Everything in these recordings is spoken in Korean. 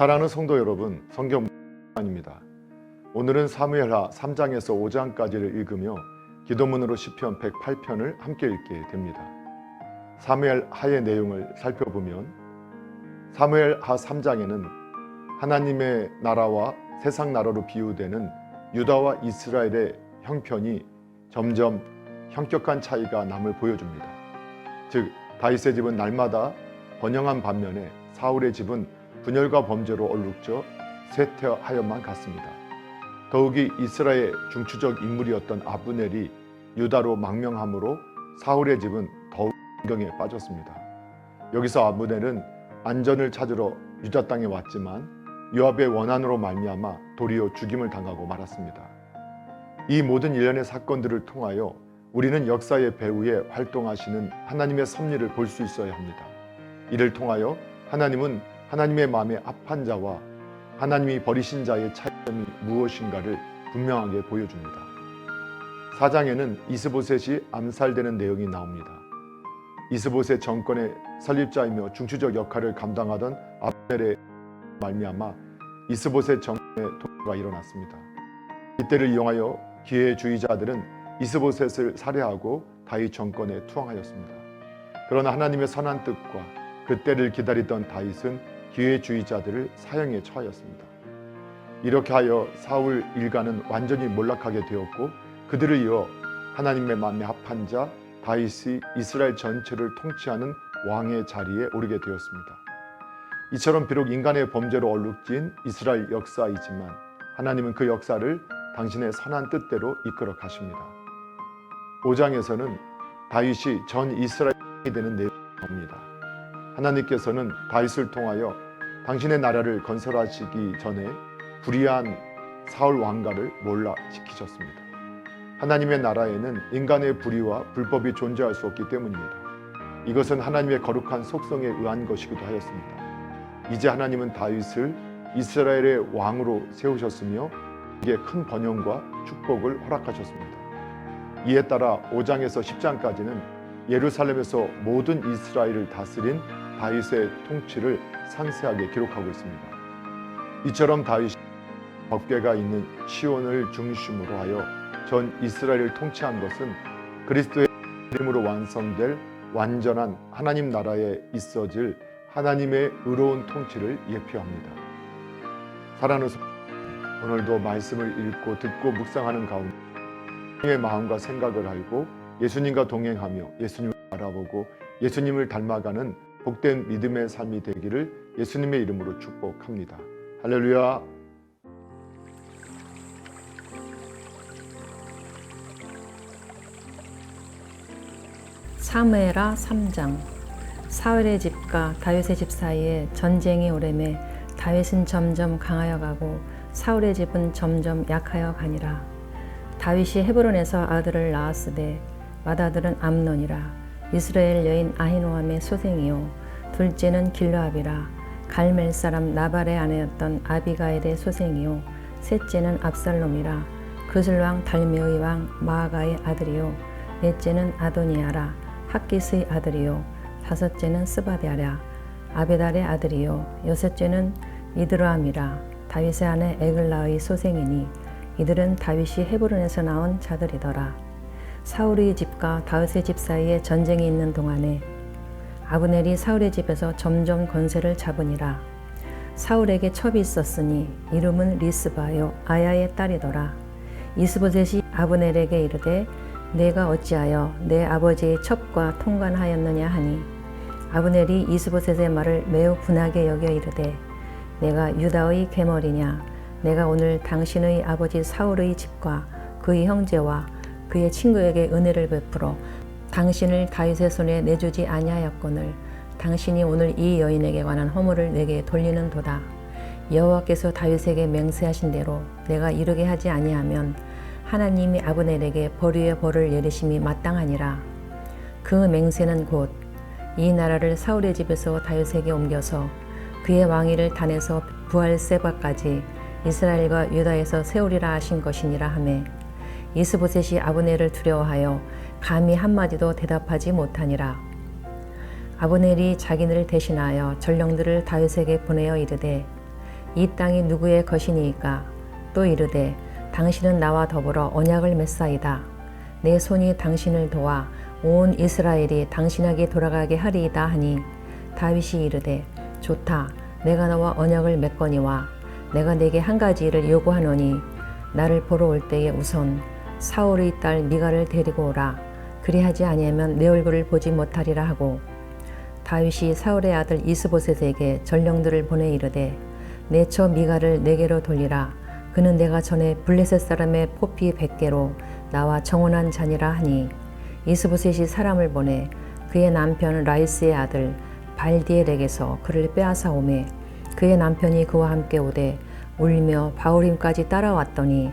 사랑하는 성도 여러분, 성경 입니다 오늘은 사무엘하 3장에서 5장까지를 읽으며 기도문으로 시편 108편을 함께 읽게 됩니다. 사무엘 하의 내용을 살펴보면 사무엘 하 3장에는 하나님의 나라와 세상 나라로 비유되는 유다와 이스라엘의 형편이 점점 현격한 차이가 남을 보여줍니다. 즉 다윗의 집은 날마다 번영한 반면에 사울의 집은 분열과 범죄로 얼룩져 쇠퇴하여만 갔습니다. 더욱이 이스라엘 중추적 인물이었던 아브넬이 유다로 망명함으로 사울의 집은 더욱 경에 빠졌습니다. 여기서 아브넬은 안전을 찾으러 유다 땅에 왔지만 요압의 원한으로 말미암아 도리어 죽임을 당하고 말았습니다. 이 모든 일련의 사건들을 통하여 우리는 역사의 배후에 활동하시는 하나님의 섭리를 볼 수 있어야 합니다. 이를 통하여 하나님은 하나님의 마음에 합한 자와 하나님이 버리신 자의 차이점이 무엇인가를 분명하게 보여줍니다. 사장에는 이스보셋이 암살되는 내용이 나옵니다. 이스보셋 정권의 설립자이며 중추적 역할을 감당하던 아벨의 말미암아 이스보셋 정권의 도가 일어났습니다. 이때를 이용하여 기회주의자들은 이스보셋을 살해하고 다윗 정권에 투항하였습니다. 그러나 하나님의 선한 뜻과 그때를 기다리던 다윗은 기회주의자들을 사형에 처하였습니다. 이렇게 하여 사울 일가는 완전히 몰락하게 되었고 그들을 이어 하나님의 마음에 합한 자 다윗이 이스라엘 전체를 통치하는 왕의 자리에 오르게 되었습니다. 이처럼 비록 인간의 범죄로 얼룩진 이스라엘 역사이지만 하나님은 그 역사를 당신의 선한 뜻대로 이끌어 가십니다. 5장에서는 다윗이 전 이스라엘이 되는 내용이 나옵니다. 하나님께서는 다윗을 통하여 당신의 나라를 건설하시기 전에 불의한 사울 왕가를 몰락시키셨습니다. 하나님의 나라에는 인간의 불의와 불법이 존재할 수 없기 때문입니다. 이것은 하나님의 거룩한 속성에 의한 것이기도 하였습니다. 이제 하나님은 다윗을 이스라엘의 왕으로 세우셨으며 이게 큰 번영과 축복을 허락하셨습니다. 이에 따라 5장에서 10장까지는 예루살렘에서 모든 이스라엘을 다스린 다윗의 통치를 상세하게 기록하고 있습니다. 이처럼 다윗이 법궤가 있는 시온을 중심으로 하여 전 이스라엘을 통치한 것은 그리스도의 이름으로 완성될 완전한 하나님 나라에 있어질 하나님의 의로운 통치를 예표합니다. 사랑하는 성- 오늘도 말씀을 읽고 듣고 묵상하는 가운데 의 마음과 생각을 알고 예수님과 동행하며 예수님을 알아보고 예수님을 닮아가는 복된 믿음의 삶이 되기를 예수님의 이름으로 축복합니다. 할렐루야. 사무엘하 3장 사울의 집과 다윗의 집 사이에 전쟁이 오래매 다윗은 점점 강하여 가고 사울의 집은 점점 약하여 가니라 다윗이 헤브론에서 아들을 낳았으되 맏아들은 암논이라 이스라엘 여인 아히노함의 소생이요. 둘째는 길르압이라 갈멜 사람 나발의 아내였던 아비가일의 소생이요. 셋째는 압살롬이라 그슬 왕 달메의 왕 마아가의 아들이요. 넷째는 아도니아라 학기스의 아들이요. 다섯째는 스바디아라 아베달의 아들이요. 여섯째는 이드라함이라 다윗의 아내 에글라의 소생이니 이들은 다윗이 헤브론에서 나온 자들이더라 사울의 집과 다윗의 집 사이에 전쟁이 있는 동안에 아브넬이 사울의 집에서 점점 권세를 잡으니라. 사울에게 첩이 있었으니 이름은 리스바요 아야의 딸이더라. 이스보셋이 아브넬에게 이르되 내가 어찌하여 내 아버지의 첩과 통관하였느냐 하니? 아브넬이 이스보셋의 말을 매우 분하게 여겨 이르되 내가 유다의 괴머리냐? 내가 오늘 당신의 아버지 사울의 집과 그의 형제와 그의 친구에게 은혜를 베풀어 당신을 다윗의 손에 내주지 아니하였거늘 당신이 오늘 이 여인에게 관한 허물을 내게 돌리는도다 여호와께서 다윗에게 맹세하신 대로 내가 이르게 하지 아니하면 하나님이 아브넬에게 벌위의 벌을 내리심이 마땅하니라. 그 맹세는 곧 이 나라를 사울의 집에서 다윗에게 옮겨서 그의 왕위를 단에서 부할세바까지 이스라엘과 유다에서 세우리라 하신 것이니라 하매 이스보셋이 아브넬을 두려워하여 감히 한마디도 대답하지 못하니라. 아브넬이 자기를 대신하여 전령들을 다윗에게 보내어 이르되 이 땅이 누구의 것이니이까? 또 이르되 당신은 나와 더불어 언약을 맺사이다. 내 손이 당신을 도와 온 이스라엘이 당신에게 돌아가게 하리이다 하니 다윗이 이르되 좋다. 내가 너와 언약을 맺거니와 내가 내게 한 가지 일을 요구하노니 나를 보러 올 때에 우선 사울의 딸 미가를 데리고 오라. 그리하지 아니하면 내 얼굴을 보지 못하리라 하고 다윗이 사울의 아들 이스보셋에게 전령들을 보내 이르되 내 처 미가를 내게로 돌리라. 그는 내가 전에 블레셋 사람의 포피 백개로 나와 정원한 자니라 하니 이스보셋이 사람을 보내 그의 남편 라이스의 아들 발디엘에게서 그를 빼앗아 오매 그의 남편이 그와 함께 오되 울며 바울임까지 따라왔더니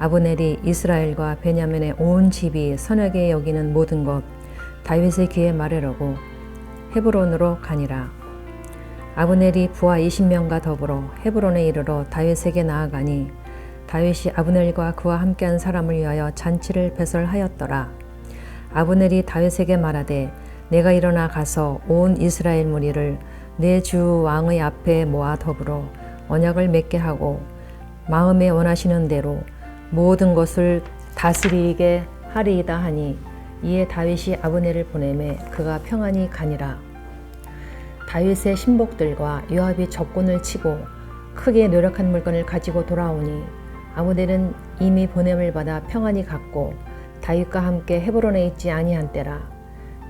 아브넬이 이스라엘과 베냐민의 온 집이 선하게 여기는 모든 것 다윗의 귀에 말하려고 헤브론으로 가니라 아브넬이 부하 20명과 더불어 헤브론에 이르러 다윗에게 나아가니 다윗이 아브넬과 그와 함께한 사람을 위하여 잔치를 배설하였더라. 아브넬이 다윗에게 말하되 내가 일어나 가서 온 이스라엘 무리를 내 주 왕의 앞에 모아 더불어 언약을 맺게 하고 마음에 원하시는 대로 모든 것을 다스리게 하리이다 하니 이에 다윗이 아브넬을 보내매 그가 평안히 가니라. 다윗의 신복들과 요압이 적군을 치고 크게 노력한 물건을 가지고 돌아오니 아무델은 이미 보냄을 받아 평안히 갔고 다윗과 함께 헤브론에 있지 아니한 때라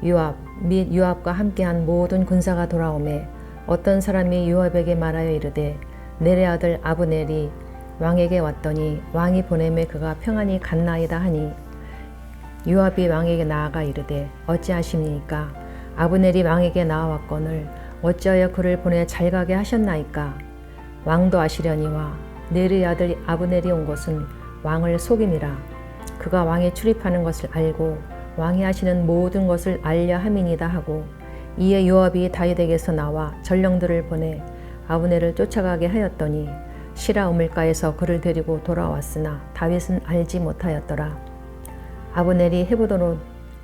요압 및 요압과 함께한 모든 군사가 돌아오매 어떤 사람이 요압에게 말하여 이르되 내레 아들 아브넬이 왕에게 왔더니 왕이 보냄에 그가 평안히 갔나이다 하니 요압이 왕에게 나아가 이르되 어찌하십니까? 아브넬이 왕에게 나아왔거늘 어찌하여 그를 보내 잘 가게 하셨나이까? 왕도 아시려니와 네르의 아들 아브넬이 온 것은 왕을 속임이라. 그가 왕에 출입하는 것을 알고 왕이 하시는 모든 것을 알려 함이니이다 하고 이에 요압이 다윗에게서 나와 전령들을 보내 아브넬을 쫓아가게 하였더니 시라 우물가에서 그를 데리고 돌아왔으나 다윗은 알지 못하였더라 아브넬이 헤브론으로,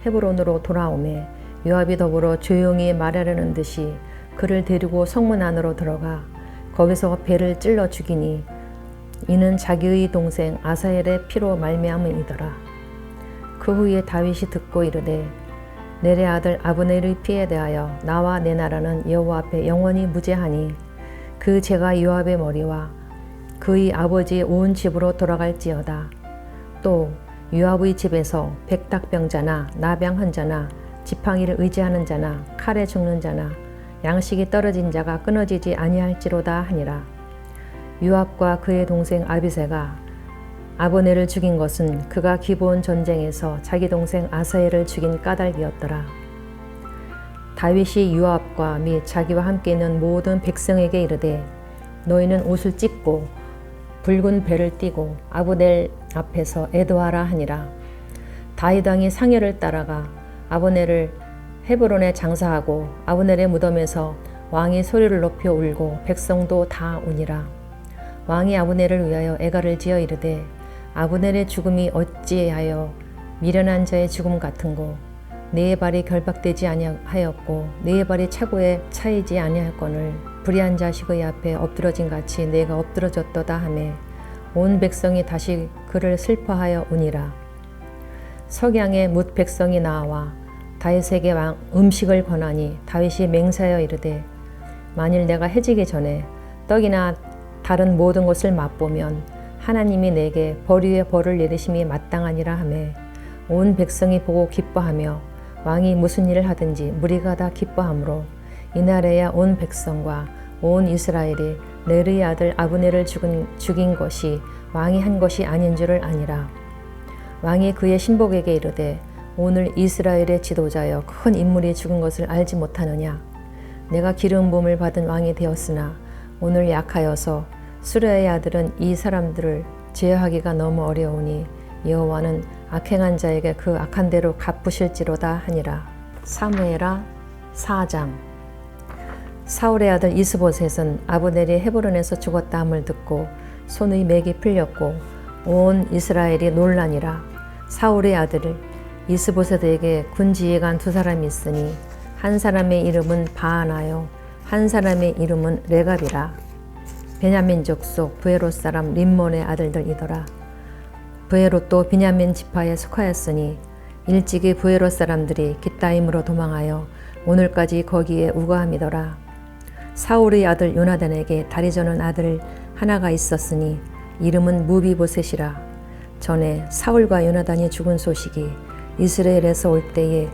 헤브론으로 돌아오매 요압이 더불어 조용히 말하려는 듯이 그를 데리고 성문 안으로 들어가 거기서 배를 찔러 죽이니 이는 자기의 동생 아사엘의 피로 말미암음이더라. 그 후에 다윗이 듣고 이르되 내레 아들 아브넬의 피에 대하여 나와 내 나라는 여호와 앞에 영원히 무죄하니 그 죄가 요압의 머리와 그의 아버지의 온 집으로 돌아갈지어다. 또 요압의 집에서 백닭병자나 나병한 자나 지팡이를 의지하는 자나 칼에 죽는 자나 양식이 떨어진 자가 끊어지지 아니할지로다 하니라. 요압과 그의 동생 아비세가 아버네를 죽인 것은 그가 기브온 전쟁에서 자기 동생 아사엘을 죽인 까닭이었더라. 다윗이 요압과 및 자기와 함께 있는 모든 백성에게 이르되 너희는 옷을 찢고 붉은 배를 띠고 아브넬 앞에서 애도하라 하니라. 다윗 왕이 상여를 따라가 아브넬을 헤브론에 장사하고 아브넬의 무덤에서 왕이 소리를 높여 울고 백성도 다 우니라. 왕이 아브넬을 위하여 애가를 지어 이르되 아브넬의 죽음이 어찌하여 미련한 자의 죽음 같은고 네 발이 결박되지 아니하였고 네 발이 차고에 차이지 아니하였거늘 불의한 자식의 앞에 엎드러진 같이 내가 엎드러졌도다 하매 온 백성이 다시 그를 슬퍼하여 우니라. 석양에 뭇 백성이 나와 다윗에게 왕 음식을 권하니 다윗이 맹세하여 이르되 만일 내가 해지기 전에 떡이나 다른 모든 것을 맛보면 하나님이 내게 벌 위에 벌을 내리심이 마땅하니라 하매 온 백성이 보고 기뻐하며 왕이 무슨 일을 하든지 무리가 다 기뻐하므로 이날에야 온 백성과 온 이스라엘이 네르의 아들 아브넬을 죽은, 죽인 것이 왕이 한 것이 아닌 줄을 아니라 왕이 그의 신복에게 이르되 오늘 이스라엘의 지도자여 큰 인물이 죽은 것을 알지 못하느냐? 내가 기름 부음을 받은 왕이 되었으나 오늘 약하여서 수레의 아들은 이 사람들을 제어하기가 너무 어려우니 여호와는 악행한 자에게 그 악한 대로 갚으실지로다 하니라. 사무엘하 4장. 사울의 아들 이스보셋은 아브넬이 헤브론에서 죽었다 함을 듣고 손의 맥이 풀렸고 온 이스라엘이 논란이라. 사울의 아들 이스보셋에게 군지에 간 두 사람이 있으니 한 사람의 이름은 바하나요. 한 사람의 이름은 레갑이라. 베냐민 족속 부에롯 사람 림몬의 아들들이더라 부에롯도 비냐민 지파에 속하였으니 일찍이 부에롯 사람들이 기타임으로 도망하여 오늘까지 거기에 우거함이더라. 사울의 아들 요나단에게 다리 저는 아들 하나가 있었으니 이름은 무비보셋이라. 전에 사울과 요나단이 죽은 소식이 이스라엘에서 올 때에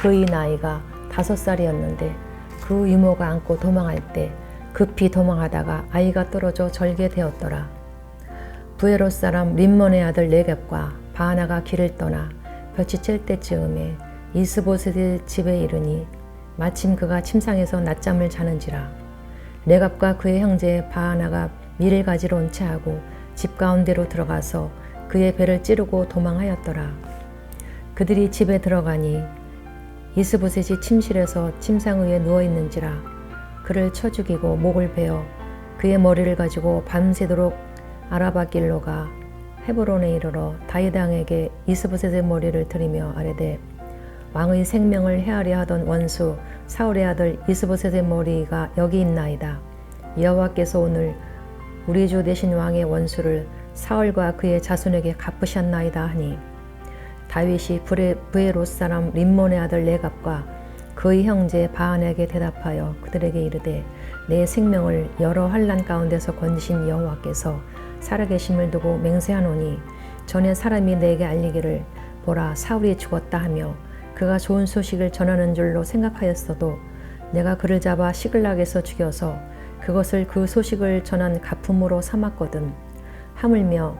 그의 나이가 다섯 살이었는데 그 이모가 안고 도망할 때 급히 도망하다가 아이가 떨어져 절게 되었더라 부에롯 사람 림몬의 아들 네겝과 바하나가 길을 떠나 볕이 칠 때쯤에 이스보셋의 집에 이르니 마침 그가 침상에서 낮잠을 자는지라 레갑과 그의 형제 바하나가 밀을 가지러 온 채 하고 집 가운데로 들어가서 그의 배를 찌르고 도망하였더라. 그들이 집에 들어가니 이스보셋이 침실에서 침상 위에 누워 있는지라 그를 쳐 죽이고 목을 베어 그의 머리를 가지고 밤새도록 아라바 길로 가 헤브론에 이르러 다이당에게 이스보셋의 머리를 들이며 아뢰되 왕의 생명을 헤아려 하던 원수 사울의 아들 이스보셋의 머리가 여기 있나이다. 여호와께서 오늘 우리 주 대신 왕의 원수를 사울과 그의 자손에게 갚으셨나이다 하니 다윗이 브에롯 사람 림몬의 아들 레갑과 그의 형제 바안에게 대답하여 그들에게 이르되 내 생명을 여러 환란 가운데서 건지신 여호와께서 살아계심을 두고 맹세하노니 전에 사람이 내게 알리기를 보라 사울이 죽었다 하며 그가 좋은 소식을 전하는 줄로 생각하였어도 내가 그를 잡아 시글락에서 죽여서 그것을 그 소식을 전한 가품으로 삼았거든. 하물며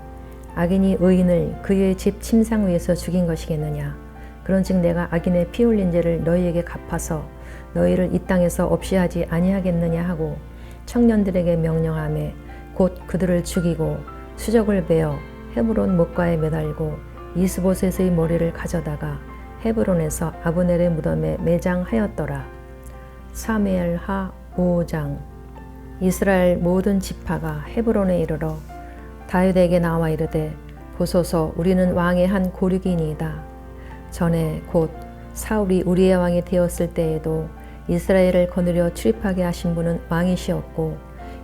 악인이 의인을 그의 집 침상 위에서 죽인 것이겠느냐? 그런즉 내가 악인의 피 흘린 죄를 너희에게 갚아서 너희를 이 땅에서 없이 하지 아니하겠느냐 하고 청년들에게 명령하매 곧 그들을 죽이고 수적을 베어 헤브론 목가에 매달고 이스보셋의 머리를 가져다가 헤브론에서 아브넬의 무덤에 매장하였더라. 사무엘하 5장 이스라엘 모든 지파가 헤브론에 이르러 다윗에게 나와 이르되 보소서 우리는 왕의 한 고륙이니이다. 전에 곧 사울이 우리의 왕이 되었을 때에도 이스라엘을 거느려 출입하게 하신 분은 왕이시었고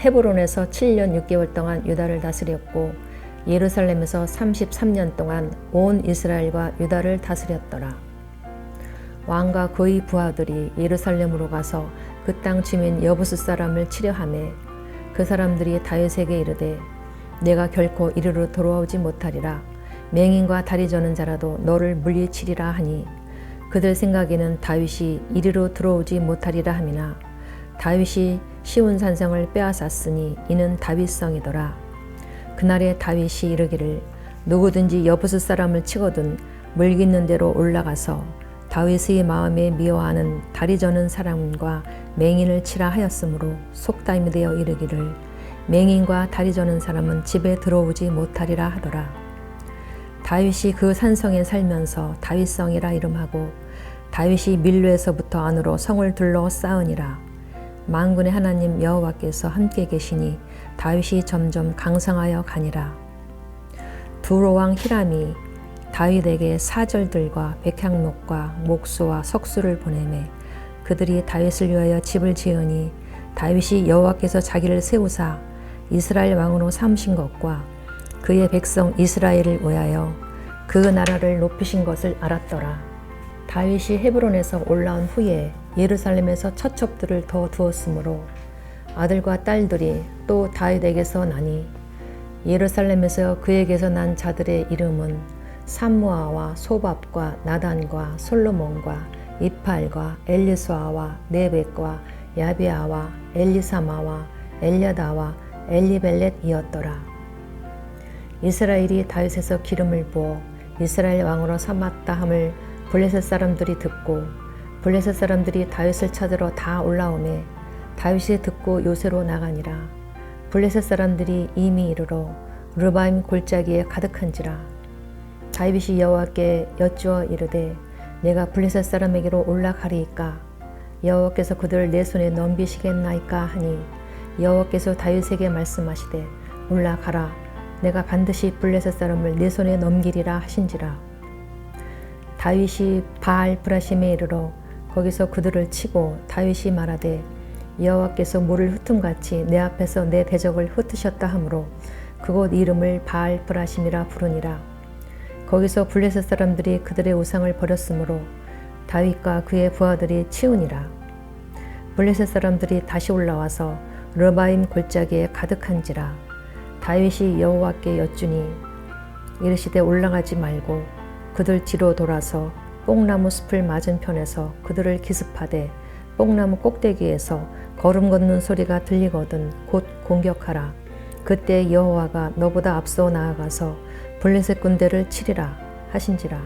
헤브론에서 7년 6개월 동안 유다를 다스렸고 예루살렘에서 33년 동안 온 이스라엘과 유다를 다스렸더라. 왕과 그의 부하들이 예루살렘으로 가서 그 땅 주민 여부스 사람을 치려하매 그 사람들이 다윗에게 이르되 내가 결코 이르러 돌아오지 못하리라 맹인과 다리 저는 자라도 너를 물리치리라 하니 그들 생각에는 다윗이 이리로 들어오지 못하리라 함이나 다윗이 시온 산성을 빼앗았으니 이는 다윗성이더라 그날에 다윗이 이르기를 누구든지 여부스 사람을 치거든 물깃는 대로 올라가서 다윗의 마음에 미워하는 다리 저는 사람과 맹인을 치라 하였으므로 속담이 되어 이르기를 맹인과 다리 저는 사람은 집에 들어오지 못하리라 하더라. 다윗이 그 산성에 살면서 다윗성이라 이름하고 다윗이 밀로에서부터 안으로 성을 둘러 쌓으니라. 만군의 하나님 여호와께서 함께 계시니 다윗이 점점 강성하여 가니라. 두로왕 히람이 다윗에게 사절들과 백향목과 목수와 석수를 보내매 그들이 다윗을 위하여 집을 지으니 다윗이 여호와께서 자기를 세우사 이스라엘 왕으로 삼으신 것과 그의 백성 이스라엘을 위하여 그 나라를 높이신 것을 알았더라. 다윗이 헤브론에서 올라온 후에 예루살렘에서 처첩들을 더 두었으므로 아들과 딸들이 또 다윗에게서 나니 예루살렘에서 그에게서 난 자들의 이름은 삼무아와 소밥과 나단과 솔로몬과 이팔과 엘리수아와 네벡과 야비아와 엘리사마와 엘야다와 엘리벨렛이었더라. 이스라엘이 다윗에서 기름을 부어 이스라엘 왕으로 삼았다 함을 블레셋 사람들이 듣고 블레셋 사람들이 다윗을 찾으러 다 올라오매 다윗이 듣고 요새로 나가니라. 블레셋 사람들이 이미 이르러 르바임 골짜기에 가득한지라. 다윗이 여호와께 여쭈어 이르되 내가 블레셋 사람에게로 올라가리이까? 여호와께서 그들을 내 손에 넘기시겠나이까 하니 여호와께서 다윗에게 말씀하시되 올라가라. 내가 반드시 블레셋 사람을 내 손에 넘기리라 하신지라. 다윗이 바알 브라심에 이르러 거기서 그들을 치고 다윗이 말하되 여호와께서 물을 흩음같이 내 앞에서 내 대적을 흩으셨다 하므로 그곳 이름을 바알 브라심이라 부르니라. 거기서 블레셋 사람들이 그들의 우상을 버렸으므로 다윗과 그의 부하들이 치우니라. 블레셋 사람들이 다시 올라와서 르바임 골짜기에 가득한지라. 다윗이 여호와께 여쭈니 이르시되 올라가지 말고 그들 뒤로 돌아서 뽕나무 숲을 맞은편에서 그들을 기습하되 뽕나무 꼭대기에서 걸음 걷는 소리가 들리거든 곧 공격하라. 그때 여호와가 너보다 앞서 나아가서 블레셋 군대를 치리라 하신지라.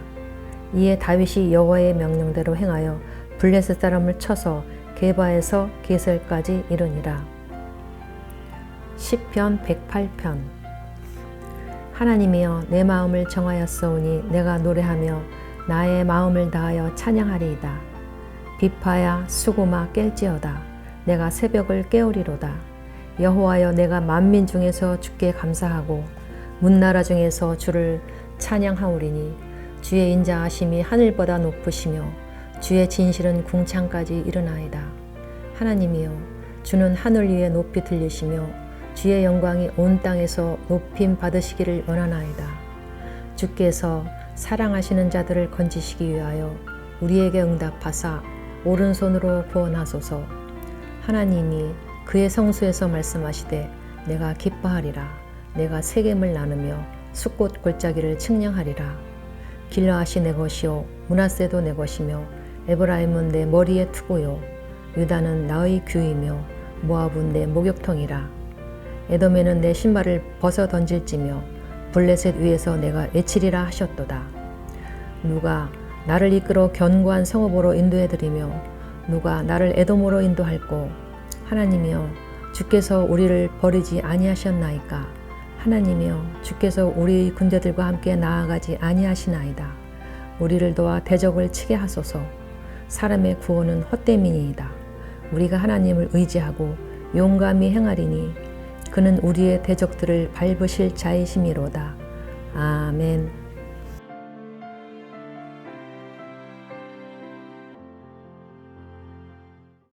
이에 다윗이 여호와의 명령대로 행하여 블레셋 사람을 쳐서 게바에서 게셀까지 이르니라. 시편 108편. 하나님이여 내 마음을 정하였사오니 내가 노래하며 나의 마음을 다하여 찬양하리이다. 비파야 수고마 깰지어다. 내가 새벽을 깨우리로다. 여호와여 내가 만민 중에서 주께 감사하고 문나라 중에서 주를 찬양하오리니 주의 인자하심이 하늘보다 높으시며 주의 진실은 궁창까지 이르나이다. 하나님이여 주는 하늘 위에 높이 들리시며 주의 영광이 온 땅에서 높임 받으시기를 원하나이다. 주께서 사랑하시는 자들을 건지시기 위하여 우리에게 응답하사 오른손으로 구원하소서. 하나님이 그의 성수에서 말씀하시되 내가 기뻐하리라. 내가 세겜을 나누며 숲꽃 골짜기를 측량하리라. 길라앗이 내 것이요 문하세도 내 것이며 에브라임은 내 머리의 투고요 유다는 나의 규이며 모압은 내 목욕통이라. 에돔에는 내 신발을 벗어 던질지며 블레셋 위에서 내가 외치리라 하셨도다. 누가 나를 이끌어 견고한 성읍으로 인도해드리며 누가 나를 에돔으로 인도할꼬 하나님이여 주께서 우리를 버리지 아니하셨나이까 하나님이여 주께서 우리 군대들과 함께 나아가지 아니하시나이다. 우리를 도와 대적을 치게 하소서 사람의 구원은 헛됨이니이다. 우리가 하나님을 의지하고 용감히 행하리니 그는 우리의 대적들을 밟으실 자이심이로다. 아멘.